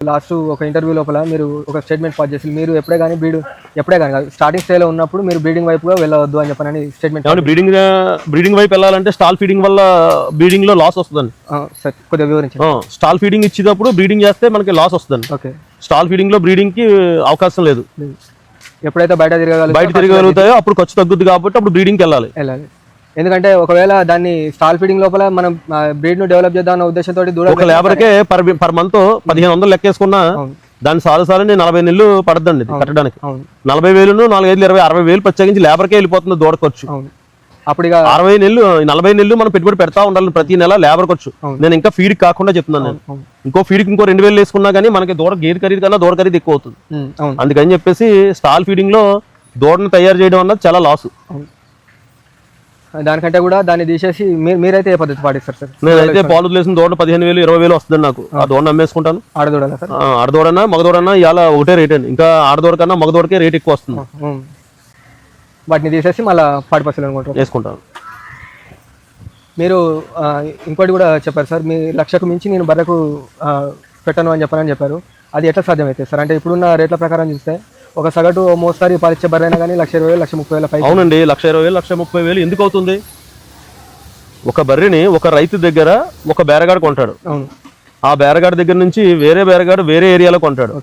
Last ఒక interview లోపల మీరు ఒక స్టేట్మెంట్ పాస్ చేసి మీరు ఎప్పుడే కానీ బ్రీడ్ ఎప్పుడే కానీ స్టార్టింగ్ స్టేలో ఉన్నప్పుడు మీరు బ్రీడింగ్ వైపుగా వెళ్ళవద్దు అని చెప్పనని స్టేట్మెంట్ బ్రీడింగ్ బ్రీడింగ్ వైపు వెళ్ళాలంటే స్టాల్ ఫీడింగ్ వల్ల బ్రీడింగ్లో లాస్ వస్తుందండి. సార్ కొద్దిగా వివరించండి. ఆ, స్టాల్ ఫీడింగ్ ఇచ్చేటప్పుడు బ్రీడింగ్ చేస్తే మనకి లాస్ వస్తుందండి. ఓకే. స్టాల్ ఫీడింగ్లో బ్రీడింగ్కి అవకాశం లేదు. ఎప్పుడైతే బయట తిరగగలిగితే బయట తిరగలుగుతాయో అప్పుడు ఖర్చు తగ్గుద్ది కాబట్టి అప్పుడు బ్రీడింగ్కి వెళ్ళాలి. వెళ్ళాలి. ఎందుకంటే ఒకవేళ దాన్ని స్టాల్ ఫీడింగ్ లోపల మనం బ్రీడ్ను డెవలప్ చేద్దాం అన్న ఉద్దేశంతో దూడ ఒక లేబర్కే పర్ పర్ మంత్ పదిహేను వందలు లెక్కేసుకున్నా అవును. దాని సాలు సాలని నలభై నెలలు పడద్దండి కట్టడానికి. నలభై వేలును నాలుగైదు ఇరవై అరవై వేలు ప్రత్యేకించి లేబర్కే వెళ్ళిపోతుంది దూడ ఖర్చు. అప్పుడు అరవై నెలలు నలభై నెలలు మనం పెట్టుబడి పెడతా ఉండాలి ప్రతి నెల లేబర్ ఖర్చు. నేను ఇంకా ఫీడ్ కాకుండా చెప్తున్నాను నేను. ఇంకో ఫీడ్కి ఇంకో రెండు వేలు వేసుకున్నా కానీ మనకి దూడ గేదె ఖరీదు కన్నా దూడ ఖరీదు ఎక్కువ అవుతుంది. అందుకని చెప్పేసి స్టాల్ ఫీడింగ్లో దూడను తయారు చేయడం అన్నది చాలా లాస్ దానికంటే కూడా దాన్ని తీసేసి మీరు మీరైతే ఏ పద్ధతి పాటిస్తారు సార్? నేనైతే పాలు వదిలేసిన దూడ పదిహేను వేలు ఇరవై వేలు వస్తుంది నాకు. ఆ. దూడను అమ్మేసుకుంటాను. ఆడదూడాలా సార్? ఆ, ఆడదూడన్నా మగదూడన్నా ఇవాళ ఒకటే రేట్ అండి. ఇంకా ఆడదూడ కన్నా మగదూడకే రేట్ ఎక్కువ వస్తుంది. వాటిని తీసేసి మళ్ళీ పాడి పశువులు అనుకుంటారు వేసుకుంటాను. మీరు ఇంకోటి కూడా చెప్పారు సార్. మీ లక్షకు మించి నేను బర్రెకు పెట్టను అని చెప్పానని చెప్పారు. అది ఎట్లా సాధ్యమవుతుంది సార్? అంటే ఇప్పుడున్న రేట్ల ప్రకారం చూస్తే ఒక సగటు మోస్తారు బర్రె అయినా కానీ లక్ష ఇరవై వేలు లక్ష ముప్పై వేల పై అవునండి లక్ష ఇరవై వేలు లక్ష ముప్పై వేలు ఎందుకు అవుతుంది? ఒక బర్రెని ఒక రైతు దగ్గర ఒక బేరగాడు కొంటాడు. అవును. ఆ బేరగాడి దగ్గర నుంచి వేరే బేరగాడు వేరే ఏరియాలో కొంటాడు.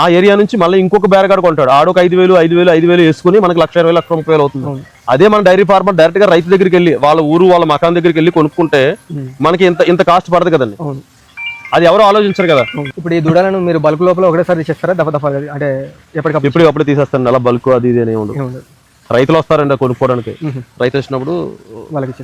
ఆ ఏరియా నుంచి మళ్ళీ ఇంకొక బేరగాడు కొంటాడు. ఆడొక ఐదు వేలు ఐదు వేలు ఐదు వేలు వేసుకుని మనకి లక్ష ఇరవై లక్ష ముప్పై వేలు అవుతుంది. అదే మన డైరీ ఫార్మర్ డైరెక్ట్గా రైతు దగ్గరికి వెళ్ళి వాళ్ళ ఊరు వాళ్ళ మకాన్ దగ్గరికి వెళ్ళి కొనుక్కుంటే. మనకి ఇంత ఇంత కాస్ట్ పడదు కదండి. అది ఎవరు ఆలోచించరు కదా. ఇప్పుడు ఈ దూడలను మీరు బల్క్ లోపల ఒకటేసారి తీసేస్తారా? దఫ దఫా అంటే ఎప్పటికప్పుడు ఇప్పుడు అప్పుడు తీసేస్తాను. నెల బల్క్ అది ఇది అని ఉండదు రైతులు వస్తారండి కొనుక్కోవడానికి. రైతు వచ్చినప్పుడు వాళ్ళకి